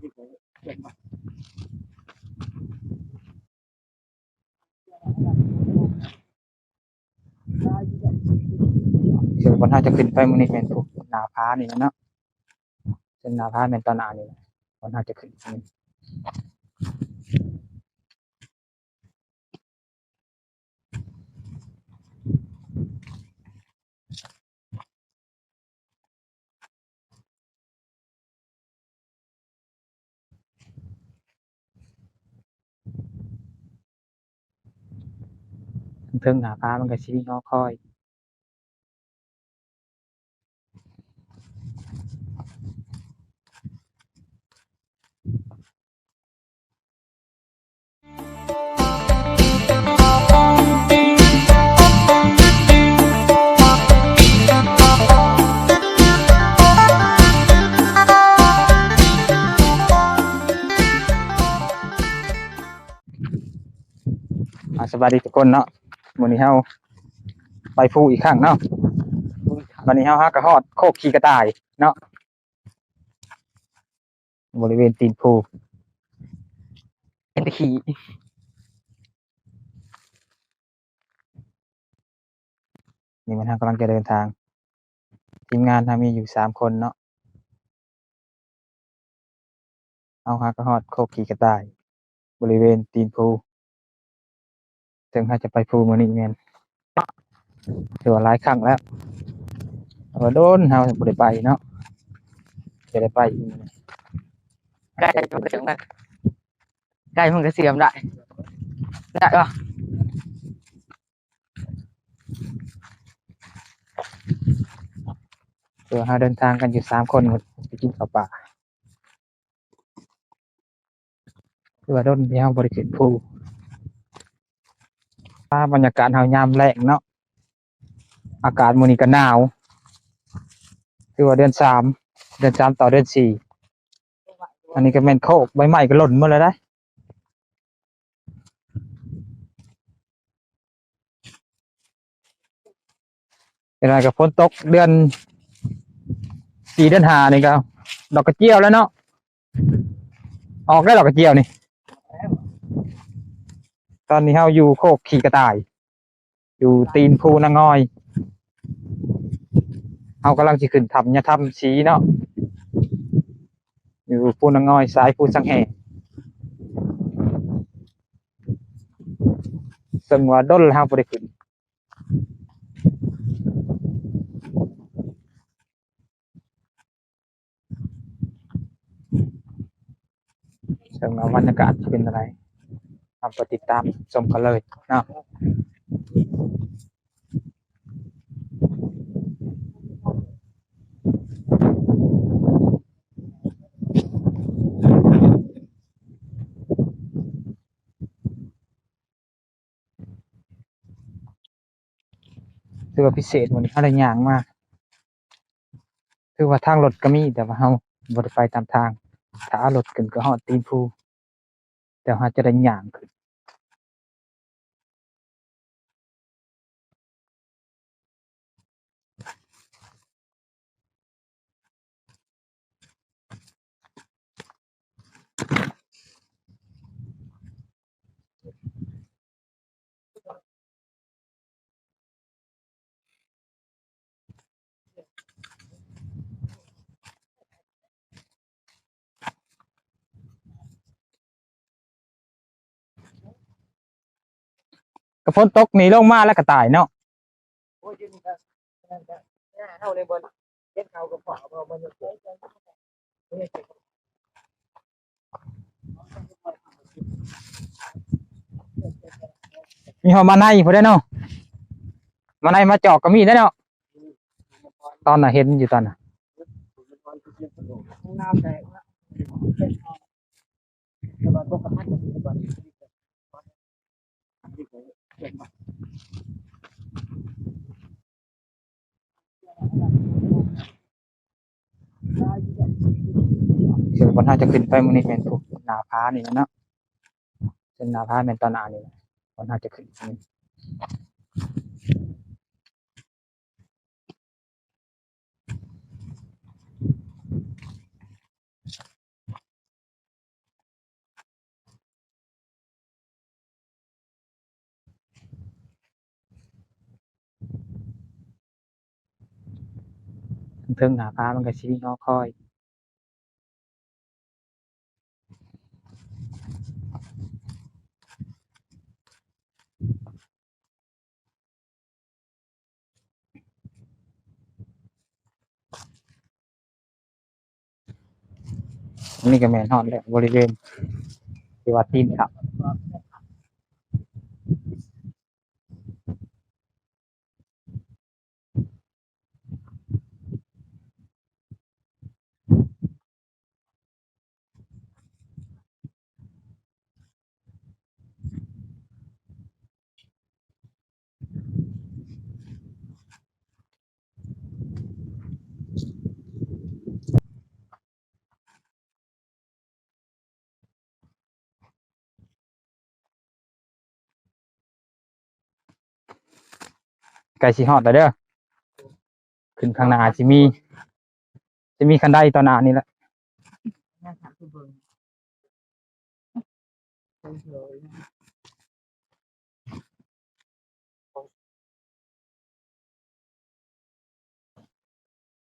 เดี๋ยววันถ้าจะขึ้นไปมันนี้เป็นพวกหน้าผานี่นะเนาะเป็นหน้าผาเป็นตอนอานี่นะวันถ้าจะขึ้น เทิงหน้าผามันก็สิมีหอคอยอ่าสวัสดีทุกคนเนาะ มื้อนี้เฮาไปภูอีกครั้งเนาะวันนี้เฮาฮักกระฮอดโคกขี้กระต่ายเนาะบริเวณตีนภูเป็นตะขี้นี่มันทางกำลังจะเดินทาง ทีมงานทำมีอยู่สามคนเนาะเอาฮักกระฮอดโคกขี้กระต่าย บริเวณตีนภู ถึงถ้าจะไปภูมินี่แมนถือว่าหลายครั้งแล้วแต่ว่าโดนเฮาบ่ได้ไปเนาะจะได้ไปอีกมื้อนี้ใกล้มันก็ถึงมันใกล้มันก็เสียมได้ได้ปะถือว่าเฮาเดินทางกันอยู่สามคนไปกินข้าวป่าถือว่าโดนที่เฮาบ่ได้ขึ้นภู ถ้าบรรยากาศเฮายามแล้งเนาะอากาศมื้อนี้ก็หนาวถือว่าเดือนสามเดือนสามต่อเดือนสี่อันนี้ก็แม่นโคกใบไม้ก็หล่นหมดแล้วได้เป็นไรกับฝนตกเดือนสี่เดือนห้านี่ก็ดอกกระเจียวแล้วเนาะออกได้ดอกกระเจียวนี่ ตอนนี้เราอยู่โคกขี่กระต่าย อยู่ตีนภูนางอยเรากำลังจะขึ้นทำเนี่ยทำสีเนาะอยู่ภูนางอยสายภูสังแห่ซึ่งว่าดนเราบริขึ้นซึ่งว่าบรรยากาศเป็นอะไร ทำไปติดตามชมกันเลยเนาะถือว่าพิเศษวันนี้อะไรอย่างมากคือว่าทางรถก็มีแต่ว่าเราบริไปตามทาง ถ้าเอารถขึ้นก็หอดตีนภู แต่ว่าจะได้ย่างขึ้น ฝนตกหนีลงมาแล้วก็ตายเนาะโอ้ยยืนกันเท่าในบนเล่นเขากับฝาเรามันจะเกิดมีหอมาในพอได้เนาะมาในมาจอกก็มีได้เนาะตอนน่ะเห็นอยู่ตอนน่ะน้ำแตกนะแต่ว่าตกกระทัดกันก่อน เดี๋ยววันถ้าจะขึ้นไปมันนี้เป็นพวกหนาผานี่นะเนาะเป็นนาผาเป็นตอนหน้านี่นะวันถ้าจะขึ้น เทิงหน้ามันก็สิมีหอคอยนนี้ก็แมนฮอดแหล้วบริเวณที่ว่าตีนครับ ไก่สิฮอดแล้วเด้อขึ้นข้างหน้าสิมีสิมีคันไดต่อหน้านี่แหละนั่งถามคุณเบิ่งเบิ่งเลย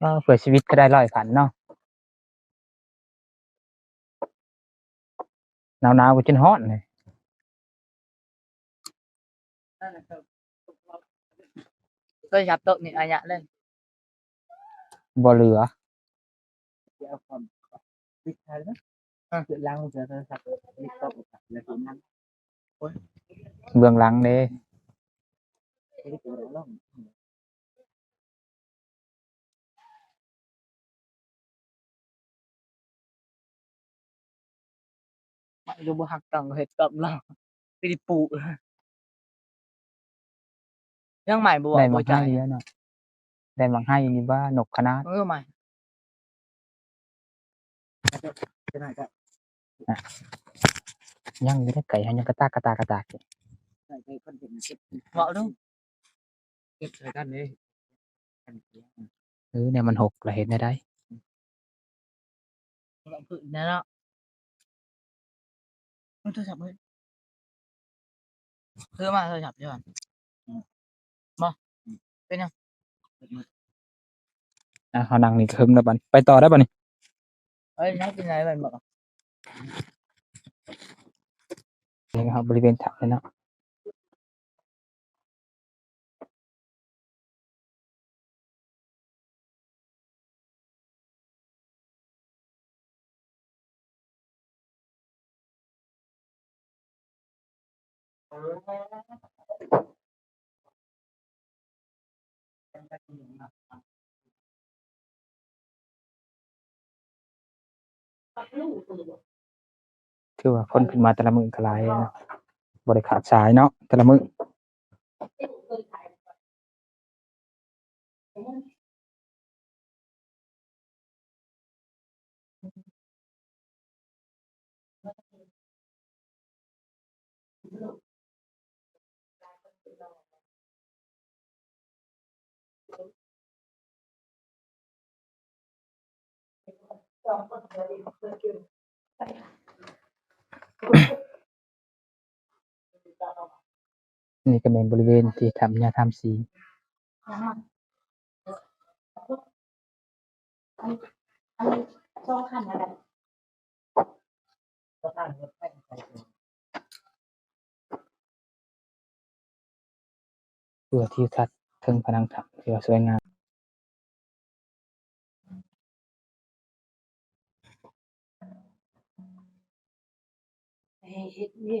ก็เผื่อชีวิตก็ได้ร้อยขันเนาะหนาวๆก็จนฮ้อนเลย ก็จับโต๊ะนี่อายะเล่นบ่เหลือเดี๋ยวผมปิดท้ายนะอะเดี๋ยวล้างมือเจอโทรศัพท์ปิดโต๊ะแล้วทีนั้นเบื้องหลังเด้ไม่ได้เกิดอะไรหรอกไม่รู้บ่หักตังเห็ดกับเราไปดิปู ยังใหม่บ่ได้บ่มาจ่าให้ยเยอะเนาะได้มาให้นี่ว่านกคณะเออใหม่จะไหนก็ยังอยู่ได้ไก่หันยังกระตากกระตากกระตากอยู่ใส่ไปคนเห็นเก็บเหมาะดูเก็บใส่กันเลยเออเนี่ยมันหกละเห็นได้ได้เราฝึกนะเนาะมันโทรศัพท์เลยซื้อมาโทรศัพท์ใช่ป่ะมา เป็นยังอะเขานั่งนี่ก็หึมแล้วบัดไปต่อได้ป่ะนี่เอ้ยนักเป็นไรไปบอกนี่นะครับบริเวณถังเลยเนาะ คือว่าคนขึ้นมาแต่ละมือก็หลายนะบริขาดสายเนาะแต่ละมือ นี่ก็เป็นบริเวณที่ทำยาทำสีช่องขันอะไรก็ตั้งรถให้ใครเพื่อที่ทัดเทิงผนังถ้ำที่ว่าสวยงาม เฮ้ยนี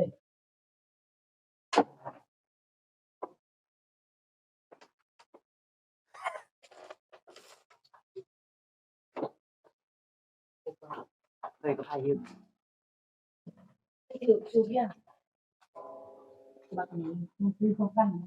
่ về có thai hiếm được chưa biết à? bạn mình không cần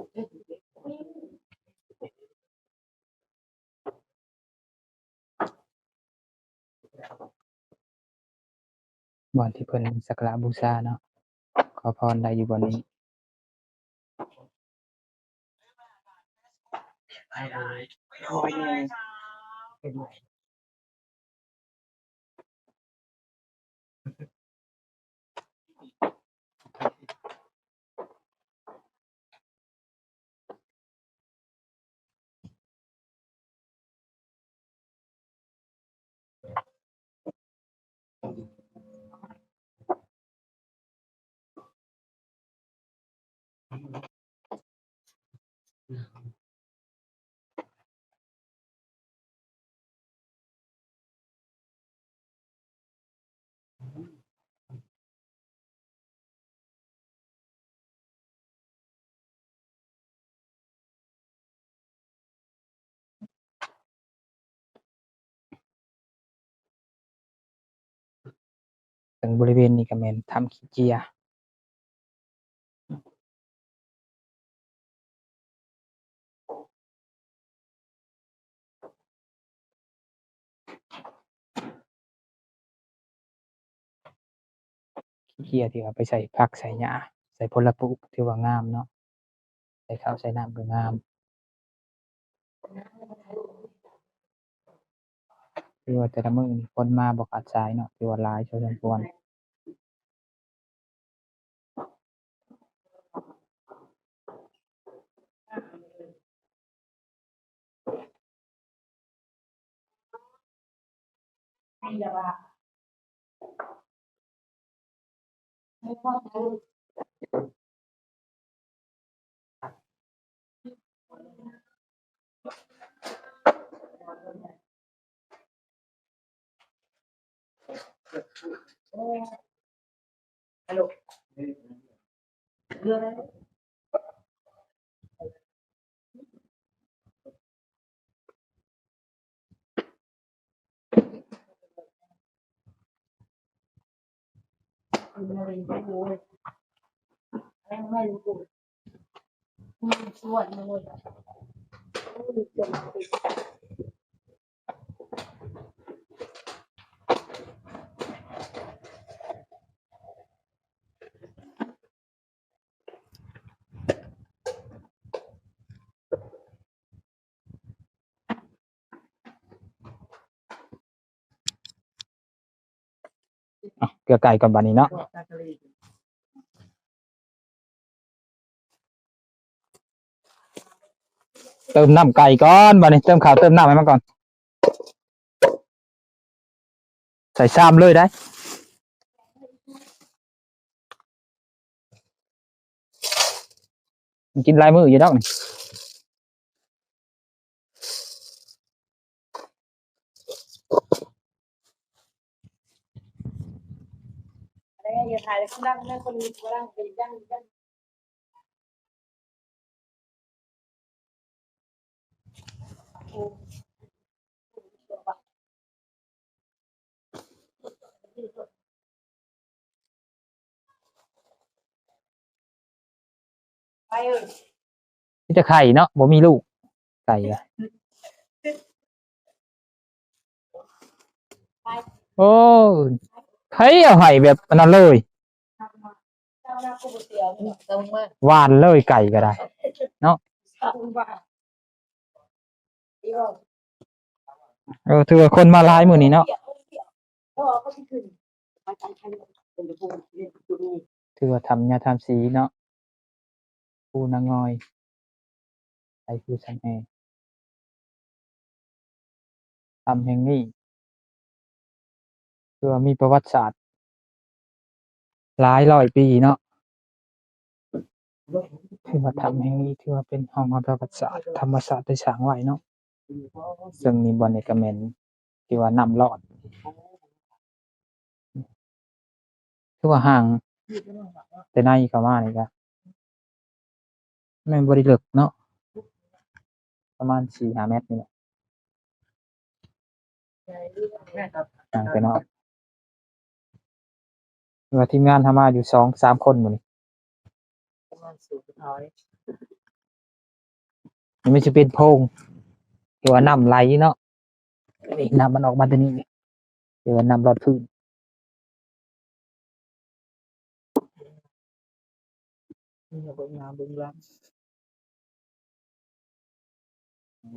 บ่อนที่เพิ่นสักการะบูชาเนาะขอพรได้อยู่บ่อนนี้ไปได้คอยเนี่ยเป็นไร ถึงบริเวณนี้ก็แม่นถ้ำขี้เจีย เกียที่เอาไปใส่ผักใส่หญ้าใส่ผลปลูกถือว่างามเนาะใส่ข้าวใส่น้ำก็งามคือว่าแต่ละมือนี่คนมาบ่ขาดสายเนาะถือว่าหลายพอสมควรไม่ได้ว่าละ มัน เลยจนติด ลือไก่ก่อนบัดนี้เนาะเติมน้ำไก่ก่อนบัดนี้เติมข้าวเติมน้ำให้มันก่อน ใส่ชามเลยได้กินลายมืออยู่ดอกนี่ อะไรอย่าถ่ายแล้วนั่งนั่งคนนี้ก็นั่งเป็นนั่งนั่งไปเออนี่จะไข่เนาะบ่มีลูกไก่อะโอ้ ใครเอาไห่แบบอันนั้นเลยหน้าผู้เสียตรงมาหวานเลยไก่ก็ได้ตรงบ้าดีว่าเออถือว่าคนมาลายมือนี้เนาะเป็นพวกเรียนตัวนี้ถือว่าทำยาทำสีเนาะปูนางอยไอฟูสันแฮทำแห่งนี้ ถือว่ามีประวัติศาสตร์หลายร้อยปีเนาะถือว่าทำแห่งนี้ถือว่าเป็นห้องประวัติศาสตร์ธรรมศาสตร์ได้สร้างไว้เนาะซึ่งมีบอนในกระเมนที่ว่านำรอดถือว่าห่าง แต่ในเข้ามานี่ก็แม่บ่ได้ลึกเนาะประมาณ4-5เมตรนี่แหละห่างไปเนาะ ว่าทีมงานทำมาอยู่2-3คนหมดนี่ประมาณสูงสุดท้ายนี่มันสิเป็นโพรงที่ว่าน้ำไหลเนาะนี่น้ำมันออกมาตัวนี้นี่ที่ว่าน้ำรอดพื้นนี่เบิ่งน้ำเบิ่งลำ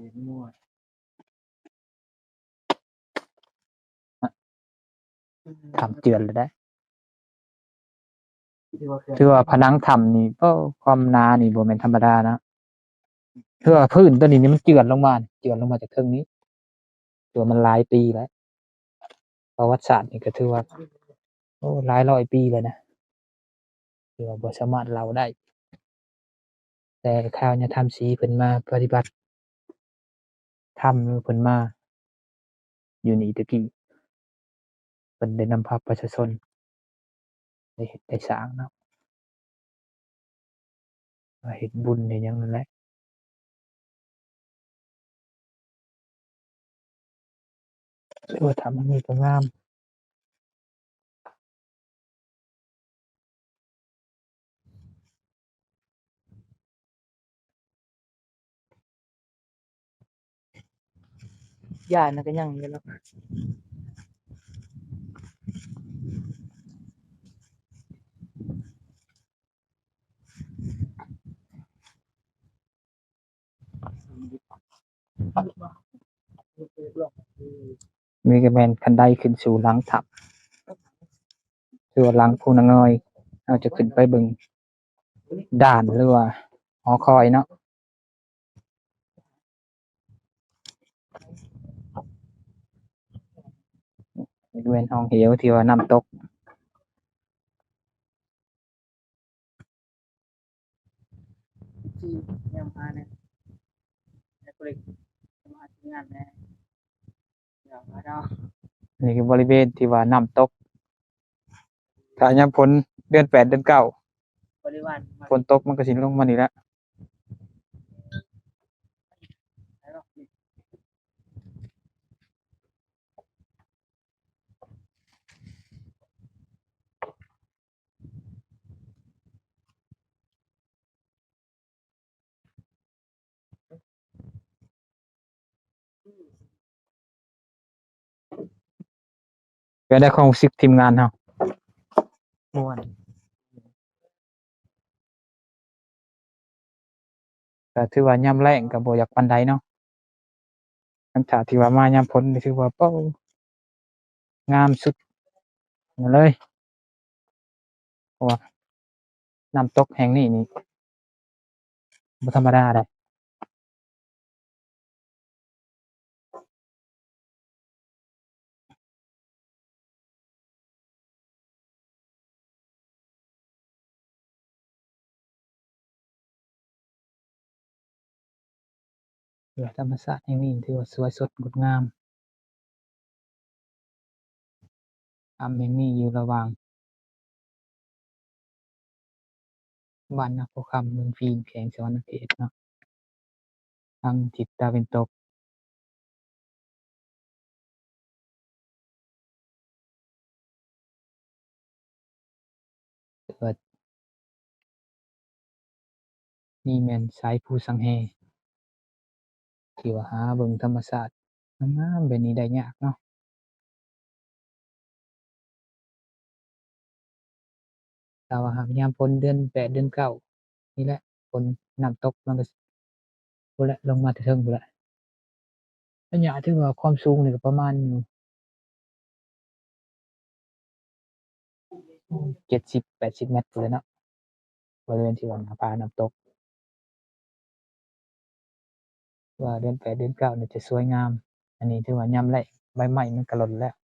เห็นมั่วทำเจือนเลยได้ที่ว่า ถือว่าผนังถ้ำนี่ก็ความหนานี่บ่แม่นธรรมดานะถือว่าพื้นตัวนี้นี่มันเจือนลงมานี่เจือนลงมาจากเครื่องนี้ถือว่ามันหลายปีแล้วประวัติศาสตร์นี่ก็ถือว่าโอ้หลายร้อยปีเลยนะถือว่าบ่สามารถเล่าได้ แต่ข่าวเนี่ยทำสีเพิ่นมาปฏิบัติทำเพิ่นมา อยู่นี่ตะกี้เพิ่นได้นำพาประชาชน ได้เฮ็ดได้สร้างเนาะว่าเฮ็ดบุญเฮ็ดหยังนั่นแหละถือว่าทำอันนี้ก็งามยานะก็ยังอยู่เนา มีกระแมนคันไดขึ้นสู่หลังถ้ำคือว่าหลังภูนางอยเราจะขึ้นไปบิ่งด่านหรือว่าหอคอยเนาะบริเวณห้องเหวที่ว่าน้ำตก ที่ยังมาเนี่ยแต่ก็เลย มาทำงานแน่เดี๋ยวมาเนาะนี่คือบริเวณที่ว่าน้ำตกถ้ายามฝนเดือนแปดเดือนเก้าบริวารมาฝนตกมันก็สิลงมานี่แหละแล้ว ก็ได้ความรู้สึกทีมงานเฮาม่วนก็ถือว่ายามแล้งก็บ่อยากปานใดเนาะหลังจากที่ว่ามายามฝนนี่ถือว่าเป้างามสุดมาเลยเพราะว่าน้ำตกแห่งนี้นี่บ่ธรรมดาเด้ เรือธรรมชาติแห่งนี้ถือว่าสวยสดงดงามถ้ำแห่งนี้อยู่ระหว่างบ้านนาโพคำเมืองฟีนแขวงสวรรณเขตเนาะทางทิศตะวันตกเกิดนี่แมนสายภูสังแฮ ที่ว่าหาเบิ่งธรรมชาติงามๆแบบนี้ได้ยากเนาะแต่ว่าหากยามฝนเดือนแปดเดือนเก้านี่แหละฝนน้ำตกมันก็สิพู้นแหละลงมาแต่เทิงพู้นแหละระยะที่ว่าความสูงนี่ก็ประมาณอยู่เจ็ดสิบแปดสิบเมตรเลยเนาะบริเวณที่ว่าหน้าผาน้ำตก ว่าเดือนแปดเดือนเก้าเนี่ยจะสวยงาม อันนี้ถือว่ายามแรใบไม้มันกระลดแล้ว